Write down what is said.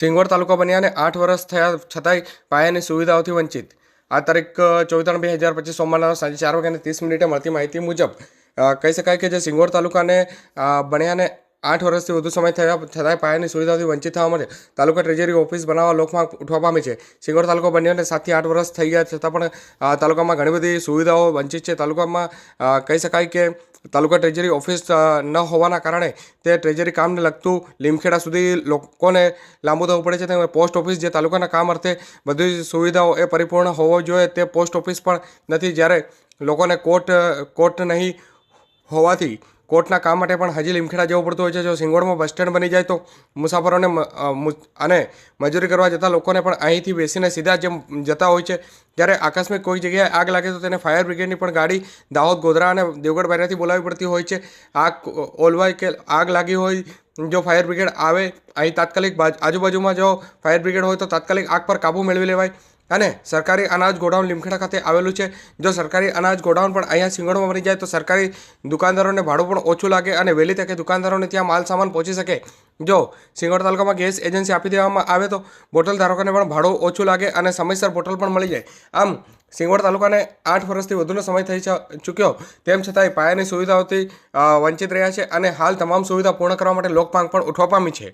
સિંગવડ તાલુકો બન્યાને આઠ વર્ષ થયા છતાંય પાયાની સુવિધાઓથી વંચિત. આ તારીખ ચોવીસ ત્રણ બે હજાર પચીસ સોમવારના સાંજે ચાર વાગ્યાને ત્રીસ મિનિટે મળતી માહિતી મુજબ કહી શકાય કે જે સિંગોર તાલુકાને બન્યાને આઠ વર્ષથી વધુ સમય થયા થતાં પાયાની સુવિધાઓથી વંચિત થવા માટે તાલુકા ટ્રેજરી ઓફિસ બનાવવા લોકમાં ઉઠવા પામી છે. સિંગોર તાલુકો બન્યાને સાતથી આઠ વર્ષ થઈ ગયા છતાં પણ તાલુકામાં ઘણી બધી સુવિધાઓ વંચિત છે. તાલુકામાં કહી શકાય કે તાલુકા ટ્રેજરી ઓફિસ ન હોવાના કારણે તે ટ્રેજરી કામને લગતું લીમખેડા સુધી લોકોને લાંબુ થવું પડે છે. તેમ પોસ્ટ ઓફિસ જે તાલુકાના કામ અર્થે બધી સુવિધાઓ એ પરિપૂર્ણ હોવો જોઈએ તે પોસ્ટ ઓફિસ પણ નથી. જ્યારે લોકોને કોર્ટ કોર્ટ નહીં હોવાથી કોર્ટના કામ માટે પણ હજી લીમખેડા જવું પડતું હોય છે. જો સિંગોડમાં બસ સ્ટેન્ડ બની જાય તો મુસાફરોને અને મજૂરી કરવા જતા લોકોને પણ અહીંથી બેસીને સીધા જેમ જતા હોય છે. જ્યારે આકસ્મિક કોઈ જગ્યાએ આગ લાગે તો તેને ફાયર બ્રિગેડની પણ ગાડી દાહોદ, ગોધરા અને દેવગઢ બારિયાથી બોલાવવી પડતી હોય છે. આગ ઓલવાય કે આગ લાગી હોય જો ફાયર બ્રિગેડ આવે, અહીં તાત્કાલિક આજુબાજુમાં જો ફાયર બ્રિગેડ હોય તો તાત્કાલિક આગ પર કાબૂ મેળવી લેવાય. અને સરકારી અનાજ ગોડાઉન લીમખેડા ખાતે આવેલું છે. જો સરકારી અનાજ ગોડાઉન પણ અહીંયા સિંગડમાં બની જાય તો સરકારી દુકાનદારોને ભાડું પણ ઓછું લાગે અને વહેલી તકે દુકાનદારોને ત્યાં માલ સામાન પહોંચી શકે. જો સિંગોડ તાલુકામાં ગેસ એજન્સી આપી દેવામાં આવે તો બોટલ ધારકોને પણ ભાડું ઓછું લાગે અને સમયસર બોટલ પણ મળી જાય. આમ સિંગવડ તાલુકાને આઠ વર્ષથી વધુનો સમય થઈ ચૂક્યો. તેમ છતાંય પાયાની સુવિધાઓથી વંચિત રહ્યા છે અને હાલ તમામ સુવિધા પૂર્ણ કરવા માટે લોકમાંગ પણ ઉઠવા પામી છે.